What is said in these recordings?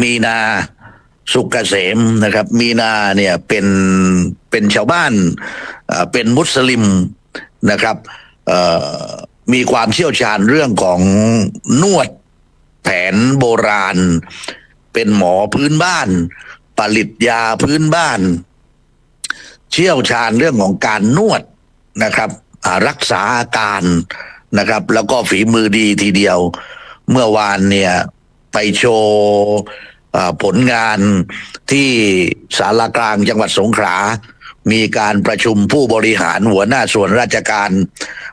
มีนาสุกเกษมนะครับ มีนาเนี่ยเป็นเป็นชาวบ้านเป็นมุสลิมนะครับมีความเชี่ยวชาญเรื่องของนวดแผนโบราณ เป็นหมอพื้นบ้าน ผลิตยาพื้นบ้าน เชี่ยวชาญเรื่องของการนวดนะครับรักษาอาการนะครับ แล้วก็ฝีมือดีทีเดียว เมื่อวานเนี่ย ไปโชว์ผลงานที่สารกลางจังหวัดสงขลา มีการประชุมผู้บริหารหัวหน้าส่วนราชการ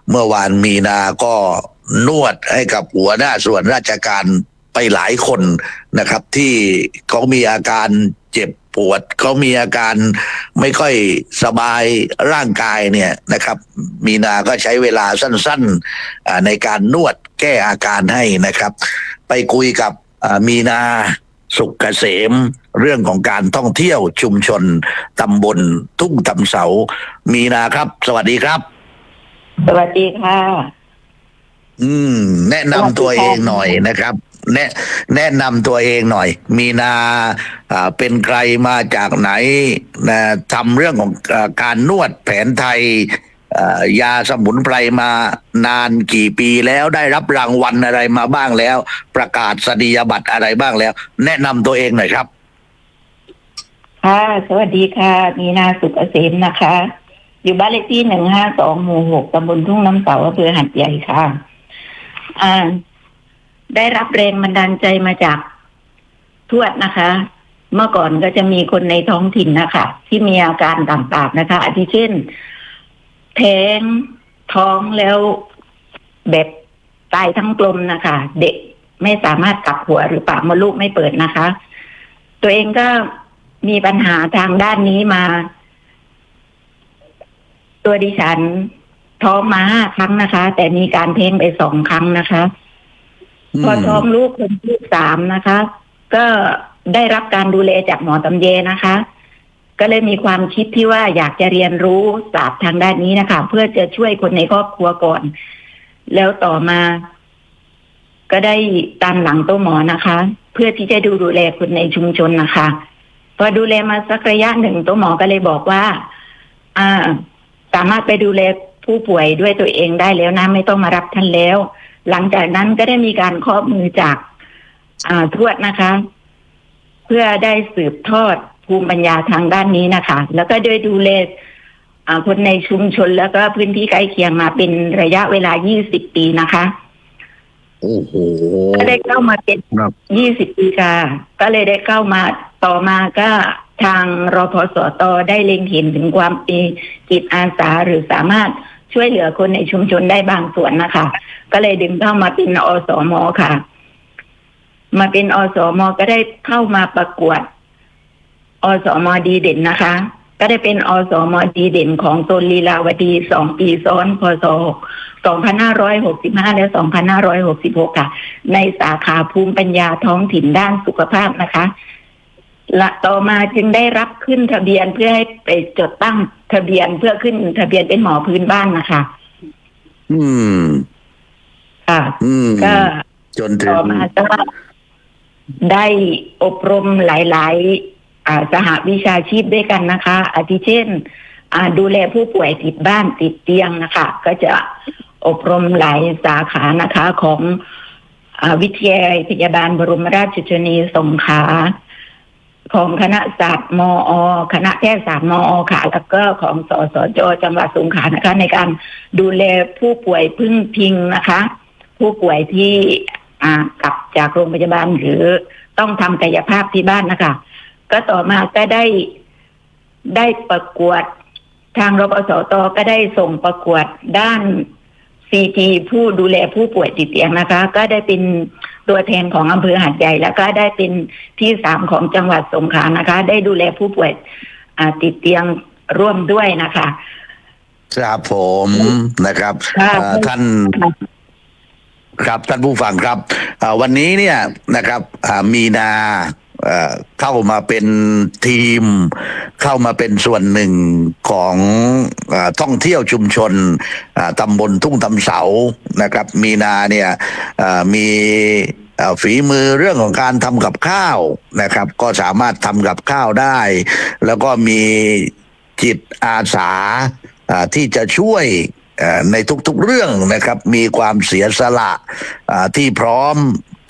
เมื่อวานมีนาก็นวดให้กับหัวหน้าส่วนราชการไปหลายคนนะครับ ที่เขามีอาการเจ็บปวดเขามีอาการไม่ค่อยสบายร่างกายเนี่ยนะครับ มีนาก็ใช้เวลาสั้นๆในการนวดแก้อาการให้นะครับ ไปคุยกับ มีนาสุกเกษม เรื่องของการท่องเที่ยวชุมชนตำบลทุ่งตำเสา มีนาครับ สวัสดีครับ สวัสดีค่ะ อืม แนะนำตัวเองหน่อยนะครับ แนะแนะนำตัวเองหน่อย มีนาอ่าเป็นใครมาจากไหนนะทำเรื่องของอาการนวดแผนไทยอ่า ยาสมุนไพรมานานกี่ปีแล้วได้รับรางวัลอะไรมาบ้างแล้ว ประกาศสนียบัตรอะไรบ้างแล้ว แนะนำตัวเองหน่อยครับ ค่ะ สวัสดีค่ะ มีนาสุกเกษมนะคะ อยู่บ้านเลขที่หนึ่งห้าสองหมู่หกตำบลทุ่งน้ำเสาอำเภอหัดใหญ่ค่ะอ่าได้รับแรงบันดาลใจมาจากทวดนะคะ เมื่อก่อนก็จะมีคนในท้องถิ่นนะคะ ที่มีอาการต่างๆนะคะอาทิเช่น แท้งท้องแล้วแบบตายทั้งกลมนะคะ เด็กไม่สามารถกลับหัวหรือปากมดลูกไม่เปิดนะคะ ตัวเองก็มีปัญหาทางด้านนี้มา ตัวดิฉันท้องมาห้าครั้งนะคะ แต่มีการเพ้งไปสองครั้งนะคะพอท้องลูกคนที่สามนะคะ ก็ได้รับการดูแลจากหมอตำเยนะคะ ก็เลยมีความคิดที่ว่าอยากจะเรียนรู้ศาสตร์ทางด้านนี้นะคะ เพื่อจะช่วยคนในครอบครัวก่อน แล้วต่อมา ก็ได้ตามหลังโต๊ะหมอนะคะ เพื่อที่จะดูดูแลคนในชุมชนนะคะพอดูแลมาสักระยะหนึ่งโต๊ะหมอก็เลยบอกว่า อ่า สามารถไปดูแลผู้ป่วยด้วยตัวเองได้แล้วนะไม่ต้องมารับท่านแล้ว หลังจากนั้นก็ได้มีการเคาะมือจาก อ่าทวดนะคะ เพื่อได้สืบทอด ภูมิปัญญาทางด้านนี้นะคะ แล้วก็โดยดูแลอ่าคนในชุมชนแล้วก็พื้นที่ใกล้เคียงมาเป็นระยะเวลา 20 ปีนะคะโอ้โหก็ได้เข้ามาเป็นครับยี่สิบปีค่ะ ก็เลยได้เข้ามาต่อมาก็ทางรพสตได้เล็งเห็นถึงความมีจิตอาสาหรือสามารถช่วยเหลือคนในชุมชนได้บางส่วนนะคะ ก็เลยดึงเข้ามาเป็นอสมค่ะ มาเป็นอสมก็ได้เข้ามาประกวด อสมดีเด่นนะคะ ก็ได้เป็นอสมดีเด่นของโซนลีลาวดีสองปีซ้อนพศ2565 และ 2566 ค่ะ ในสาขาภูมิปัญญาท้องถิ่นด้านสุขภาพนะคะละต่อมาจึงได้รับขึ้นทะเบียนเพื่อให้ไปจดตั้งทะเบียนเพื่อขึ้นทะเบียนเป็นหมอพื้นบ้านนะคะ อืม ค่ะ อืม ก็จนถึต่องมาก็ได้อบรมหลายๆอ่า สหวิชาชีพด้วยกันนะคะ อาทิเช่นดูแลผู้ป่วยติดบ้านติดเตียงนะคะ ก็จะอบรมหลายสาขานะคะของอวิทยาลัยพยาบาลบรมราชชนนีสงขลาของคณะศาสตร์มอ คณะแพทยศาสตร์มอค่ะ แล้วก็ของสสจจังหวัดสงขลานะคะ ในการดูแลผู้ป่วยพึ่งพิงนะคะ ผู้ป่วยที่กลับจากโรงพยาบาลหรือต้องทำกายภาพที่บ้านนะคะ ก็ต่อมาก็ได้ได้ประกวด ทางรปสตก็ได้ส่งประกวดด้านซีทีผู้ดูแลผู้ป่วยติดเตียงนะคะ ก็ได้เป็นตัวแทนของอำเภอหาดใหญ่ แล้วก็ได้เป็นที่สามของจังหวัดสงขลานะคะ ได้ดูแลผู้ป่วยอ่าติดเตียงร่วมด้วยนะคะ ครับผมนะครับค่ะเอ่อท่านครับท่านผู้ฟังครับอ่าวันนี้เนี่ยนะครับอ่ามีนา เข้ามาเป็นทีม เข้ามาเป็นส่วนหนึ่งของอท่องเที่ยวชุมชนตำบลทุ่งตำเสานะครับ มีนาเนี่ยมีฝีมือเรื่องของการทำกับข้าวนะครับ ก็สามารถทำกับข้าวได้ แล้วก็มีจิตอาสาที่จะช่วยในทุกๆเรื่องนะครับ มีความเสียสละที่พร้อม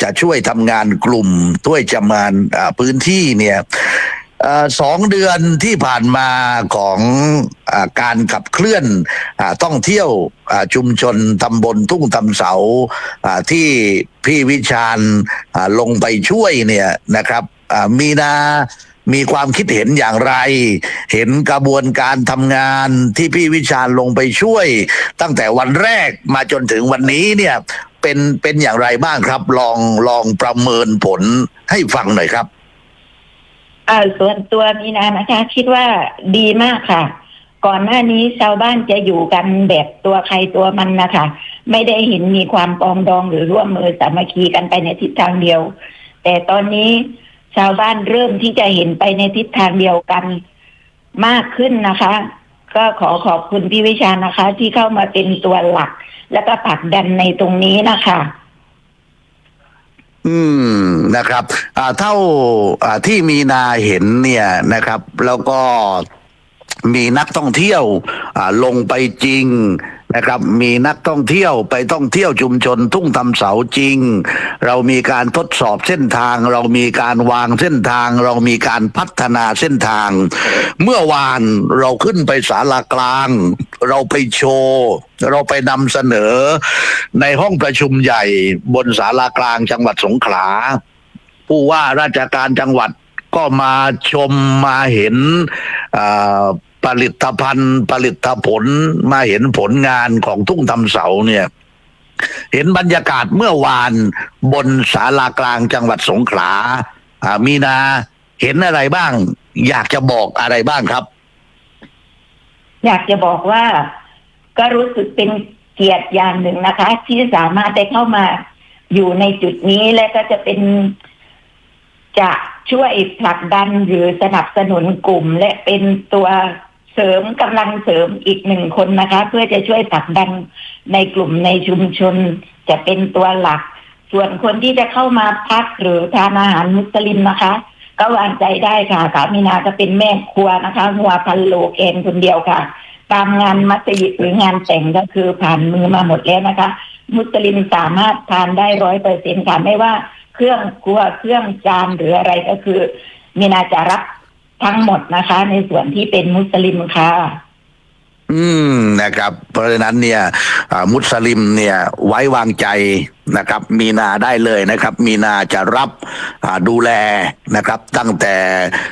จะช่วยทำงานกลุ่มด้วยจำนานพื้นที่เนี่ยอสองเดือนที่ผ่านมาของอการขับเคลื่อนอท่องเที่ยวชุมชนตำบลทุ่งตำเสาที่พี่วิชาญลงไปช่วยเนี่ยนะครับมีนามีความคิดเห็นอย่างไร เห็นกระบวนการทำงานที่พี่วิชาญลงไปช่วย ตั้งแต่วันแรกมาจนถึงวันนี้เนี่ย เป็นเป็นอย่างไรบ้างครับ ลองลองประเมินผลให้ฟังหน่อยครับอ่าส่วนตัวมีนานะคะคิดว่าดีมากค่ะ ก่อนหน้านี้ชาวบ้านจะอยู่กันแบบตัวใครตัวมันนะคะ ไม่ได้เห็นมีความปองดองหรือร่วมมือสามัคคีกันไปในทิศทางเดียว แต่ตอนนี้ชาวบ้านเริ่มที่จะเห็นไปในทิศทางเดียวกันมากขึ้นนะคะ ก็ขอขอบคุณพี่วิชานะคะ ที่เข้ามาเป็นตัวหลัก แล้วก็ผลักดันในตรงนี้นะคะอืมนะครับอ่าเท่าอ่าที่มีนาเห็นเนี่ยนะครับ แล้วก็มีนักท่องเที่ยวอ่าลงไปจริง นะครับมีนักท่องเที่ยวไปท่องเที่ยวชุมชนทุ่งทำเสาจริง เรามีการทดสอบเส้นทาง เรามีการวางเส้นทาง เรามีการพัฒนาเส้นทาง เมื่อวานเราขึ้นไปศาลากลาง เราไปโชว์เราไปนำเสนอในห้องประชุมใหญ่บนศาลากลางจังหวัดสงขลา ผู้ว่าราชการจังหวัดก็มาชมมาเห็นอ่า ผลิตภัณฑ์ผลิตผลมาเห็นผลงานของทุ่งทำเสาเนี่ย เห็นบรรยากาศเมื่อวานบนศาลากลางจังหวัดสงขลาอ่ามีนาเห็นอะไรบ้าง อยากจะบอกอะไรบ้างครับ อยากจะบอกว่าก็รู้สึกเป็นเกียรติอย่างหนึ่งนะคะ ที่สามารถได้เข้ามาอยู่ในจุดนี้และก็จะเป็นจะช่วยผลักดันหรือสนับสนุนกลุ่ม และเป็นตัว เสริมกำลังเสริมอีกหนึ่งคนนะคะ เพื่อจะช่วยผลักดันในกลุ่มในชุมชน จะเป็นตัวหลัก ส่วนคนที่จะเข้ามาพักหรือทานอาหารมุสลิมนะคะ ก็วางใจได้ค่ะสามีนาก็เป็นแม่ครัวนะคะหัวพันโลเกนคนเดียวค่ะ ตามงานมัสยิดหรืองานแต่งก็คือผ่านมือมาหมดแล้วนะคะ มุสลิมสามารถทานได้ร้อยเปอร์เซ็นต์ค่ะไม่ว่าเครื่องครัวเครื่องจานหรืออะไรก็คือมีนาจะรับ ทั้งหมดนะคะ ในส่วนที่เป็นมุสลิมค่ะ อืมนะครับ เพราะฉะนั้นเนี่ยอ่ามุสลิมเนี่ยไว้วางใจนะครับ มีนาได้เลยนะครับ มีนาจะรับอ่าดูแลนะครับ ตั้งแต่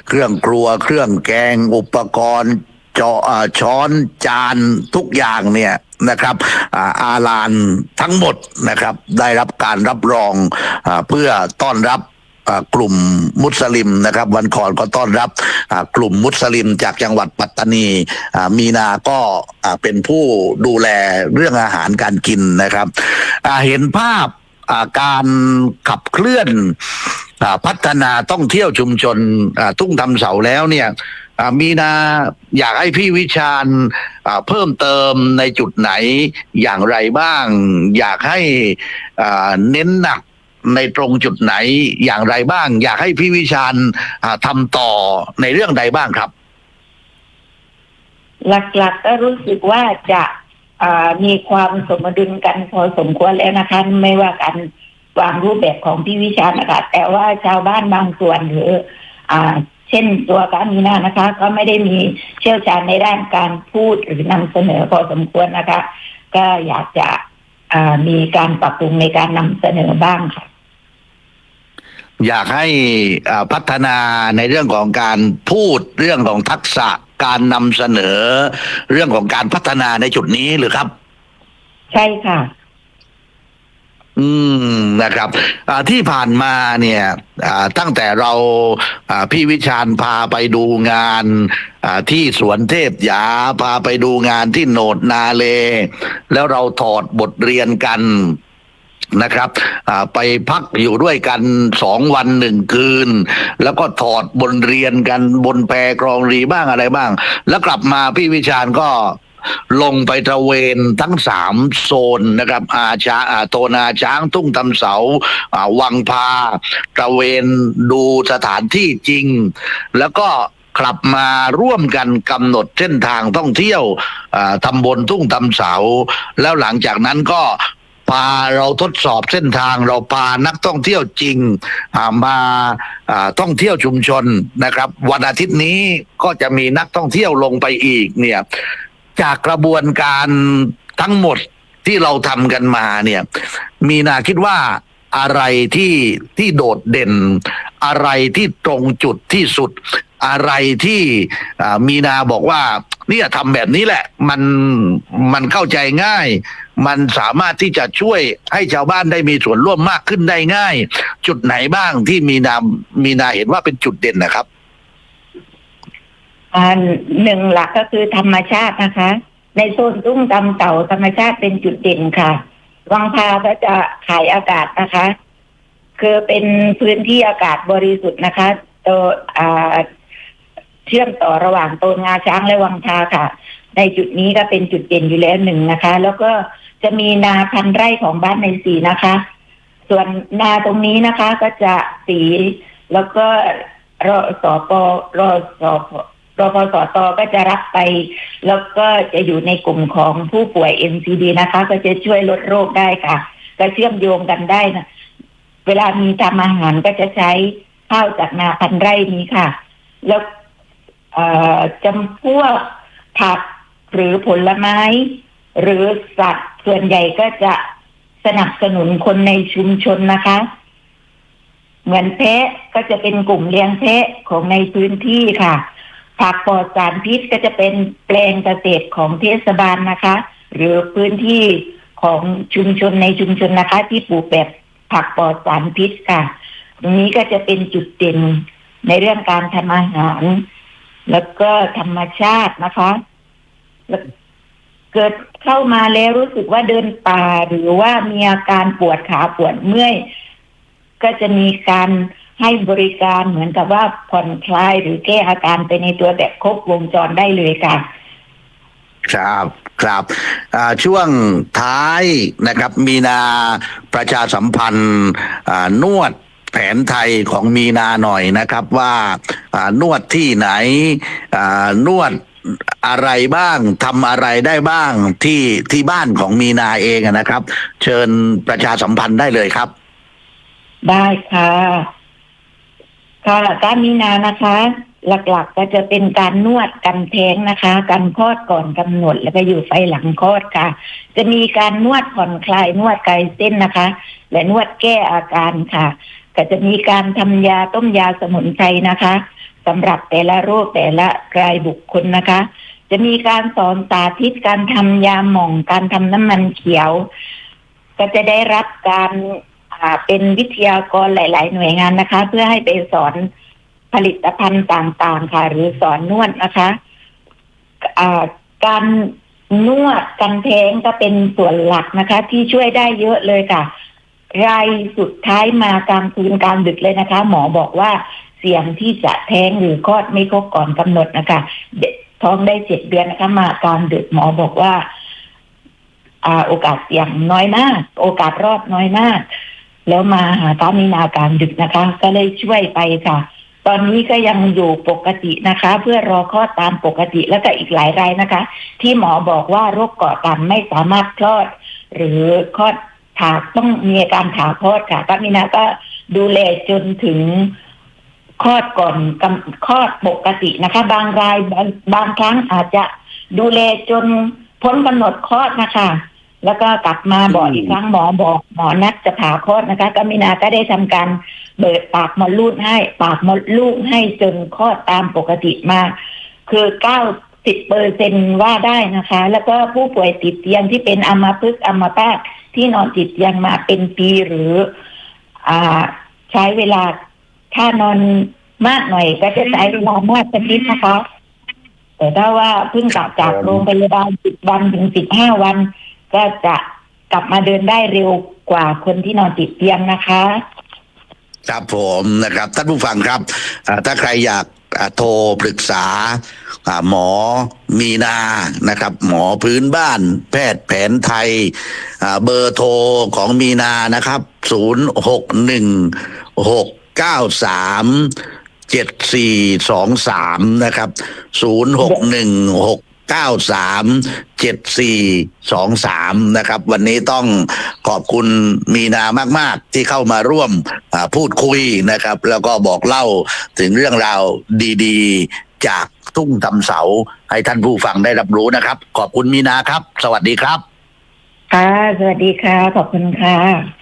เครื่องครัวเครื่องแกงอุปกรณ์จออ่าช้อนจานทุกอย่างเนี่ยนะครับอาอาลานทั้งหมดนะครับ ได้รับการรับรองอาเพื่อต้อนรับ กลุ่มมุสลิมนะครับ วันก่อนก็ต้อนรับกลุ่มมุสลิมจากจังหวัดปัตตานีมีนาก็เป็นผู้ดูแลเรื่องอาหารการกินนะครับเห็นภาพการขับเคลื่อนพัฒนาท่องเที่ยวชุมชนทุ่งทำเสาแล้วเนี่ยมีนาอยากให้พี่วิชาญเพิ่มเติมในจุดไหนอย่างไรบ้าง อยากให้เน้นหนัก ในตรงจุดไหนอย่างไรบ้าง อยากให้พี่วิชาญอ่าทำต่อในเรื่องใดบ้างครับ หลักๆก็รู้สึกว่าจะมีความสมดุลกันพอสมควรแล้วนะคะ ไม่ว่าการวางรูปแบบของพี่วิชานะคะแต่ว่าชาวบ้านบางส่วนหรืออ่าเช่นตัวการมีนานะคะ ก็ไม่ได้มีเชี่ยวชาญในด้านการพูดหรือนำเสนอพอสมควรนะคะ ก็อยากจะมีการปรับปรุงในการนำเสนอบ้างค่ะ อยากให้อ่าพัฒนาในเรื่องของการพูดเรื่องของทักษะการนำเสนอ เรื่องของการพัฒนาในจุดนี้หรือครับ ใช่ค่ะ อืมนะครับอ่าที่ผ่านมาเนี่ยอ่าตั้งแต่เราอ่าพี่วิชาญพาไปดูงานอ่าที่สวนเทพยาพาไปดูงานที่โหนดนาเล แล้วเราถอดบทเรียนกัน นะครับไปพักอยู่ด้วยกันสองวันหนึ่งคืน แล้วก็ถอดบทเรียนกันบนแพกรองรีบ้างอะไรบ้าง แล้วกลับมาพี่วิชาญก็ลงไปตระเวนทั้งสามโซนนะครับอาช้าอาโตนาช้างทุ่งตำเสาวังพาตระเวนดูสถานที่จริง แล้วก็กลับมาร่วมกันกำหนดเส้นทางท่องเที่ยวตำบลทุ่งตำเสา แล้วหลังจากนั้นก็ พาเราทดสอบเส้นทางเราพานักท่องเที่ยวจริงมาท่องเที่ยวชุมชนนะครับ วันอาทิตย์นี้ก็จะมีนักท่องเที่ยวลงไปอีกเนี่ยจากกระบวนการทั้งหมดที่เราทำกันมาเนี่ยมีนาคิดว่าอะไรที่ที่โดดเด่น อะไรที่ตรงจุดที่สุด อะไรที่มีนาบอกว่าเนี่ยทำแบบนี้แหละ มันมันเข้าใจง่าย มันสามารถที่จะช่วยให้ชาวบ้านได้มีส่วนร่วมมากขึ้นได้ง่าย จุดไหนบ้างที่มีนามีนาเห็นว่าเป็นจุดเด่นนะครับอ่าหนึ่งหลักก็คือธรรมชาตินะคะ ในโซนตุ้งตำเต่าธรรมชาติเป็นจุดเด่นค่ะวังพาก็จะขายอากาศนะคะ คือเป็นพื้นที่อากาศบริสุทธิ์นะคะตัวอ่า เชื่อมต่อระหว่างโตนงาช้างและวังพาค่ะ ในจุดนี้ก็เป็นจุดเด่นอยู่แล้วหนึ่งนะคะ แล้วก็จะมีนาพันไร่ของบ้านในสีนะคะ ส่วนนาตรงนี้นะคะก็จะสีแล้วก็รอสปรอสอปรพสตก็จะรับไป แล้วก็จะอยู่ในกลุ่มของผู้ป่วย NCD นะคะ ก็จะช่วยลดโรคได้ค่ะ ก็เชื่อมโยงกันได้นะเวลามีทำอาหารก็จะใช้ข้าวจากนาพันไร่นี้ค่ะ แล้ว จำพวกผักหรือผลไม้ หรือสัตว์ส่วนใหญ่ก็จะสนับสนุนคนในชุมชนนะคะ เหมือนแพะก็จะเป็นกลุ่มเลี้ยงแพะของในพื้นที่ค่ะ ผักปลอดสารพิษก็จะเป็นแปลงเกษตรของเทศบาลนะคะ หรือพื้นที่ของชุมชนในชุมชนนะคะ ที่ปลูกแบบผักปลอดสารพิษค่ะ ตรงนี้ก็จะเป็นจุดเด่นในเรื่องการทำอาหาร แล้วก็ธรรมชาตินะคะแล้วเกิดเข้ามาแล้วรู้สึกว่าเดินป่าหรือว่ามีอาการปวดขาปวดเมื่อย ก็จะมีการให้บริการเหมือนกับว่าผ่อนคลายหรือแก้อาการไปในตัวแบบครบวงจรได้เลยค่ะ ครับครับช่วงท้ายนะครับ มีนาประชาสัมพันธ์นวด แผนไทยของมีนาหน่อยนะครับว่านวดที่ไหนนวดอะไรบ้างทำอะไรได้บ้างที่ที่บ้านของมีนาเองนะครับ เชิญประชาสัมพันธ์ได้เลยครับ ได้ค่ะค่ะการมีนานะคะ หลักๆก็จะเป็นการนวดกันแท้งนะคะ การคลอดก่อนกำหนดแล้วก็อยู่ไฟหลังคลอดค่ะ จะมีการนวดผ่อนคลายนวดคลเส้นนะคะ และนวดแก้อาการค่ะ ก็จะมีการทำยาต้มยาสมุนไพรนะคะสำหรับแต่ละโรคแต่ละรายบุคคลนะคะ จะมีการสอนสาธิตการทำยาหม่องการทำน้ำมันเขียว ก็จะได้รับการเป็นวิทยากรหลาย ๆ หน่วยงานนะคะ เพื่อให้ไปสอนผลิตภัณฑ์ต่าง ๆ ค่ะ หรือสอนนวดนะคะการนวดกันแท้งก็เป็นส่วนหลักนะคะ ที่ช่วยได้เยอะเลยค่ะ รายสุดท้ายมากลางคืนกลางดึกเลยนะคะ หมอบอกว่าเสี่ยงที่จะแท้งหรือคลอดไม่ครบก่อนกำหนดนะคะท้องได้เจ็ดเดือนนะคะมากลางดึกหมอบอกว่า อ่า โอกาสเสี่ยงน้อยมาก โอกาสรอดน้อยมาก แล้วมาหาตามีนาการดึกนะคะ ก็เลยช่วยไปค่ะ ตอนนี้ก็ยังอยู่ปกตินะคะ เพื่อรอคลอดตามปกติแล้วก็อีกหลายรายนะคะ ที่หมอบอกว่าโรคเกาะต่ำไม่สามารถคลอด หรือคลอด ผ่าต้องมีอาการผ่าคลอดค่ะป้ามีนาก็ดูแลจนถึงคลอดก่อนคลอดปกตินะคะ บางรายบางบางครั้งอาจจะดูแลจนพ้นกำหนดคลอดนะคะ แล้วก็กลับมาบอกอีกครั้งหมอบอกหมอนัดจะผ่าคลอดนะคะก็มินาก็ได้ทำการเบิดปากมดลูกให้ ปากมดลูกให้จนคลอดตามปกติมา คือเก้าสิบเปอร์เซนว่าได้นะคะ แล้วก็ผู้ป่วยติดเตียงที่เป็นอัมพฤกษ์อัมพาต ที่นอนติดเตียงมาเป็นปีหรือ อ่า ใช้เวลาถ้านอนมากหน่อยก็จะใช้เวลามากสักนิดนะคะ แต่ถ้าว่าเพิ่งกลับจากโรงพยาบาลสิบวันถึงสิบห้าวัน ก็จะกลับมาเดินได้เร็วกว่าคนที่นอนติดเตียงนะคะ ครับผมนะครับท่านผู้ฟังครับถ้าใครอยาก โทรปรึกษาหมอมีนานะครับ หมอพื้นบ้าน แพทย์แผนไทยเบอร์โทรของมีนานะครับ 0 6 1 6 9 3เจ็ดสี่สองสามนะครับศู นย์หกหนึ่งหกเก้าสามเจ็ดสี่สองสามนะครับ วันนี้ต้องขอบคุณมีนามาก ๆ ที่เข้ามาร่วมพูดคุยนะครับ แล้วก็บอกเล่าถึงเรื่องราวดี ๆ จากทุ่งตำเสา ให้ท่านผู้ฟังได้รับรู้นะครับ ขอบคุณมีนาครับ สวัสดีครับ ค่ะ สวัสดีค่ะ ขอบคุณค่ะ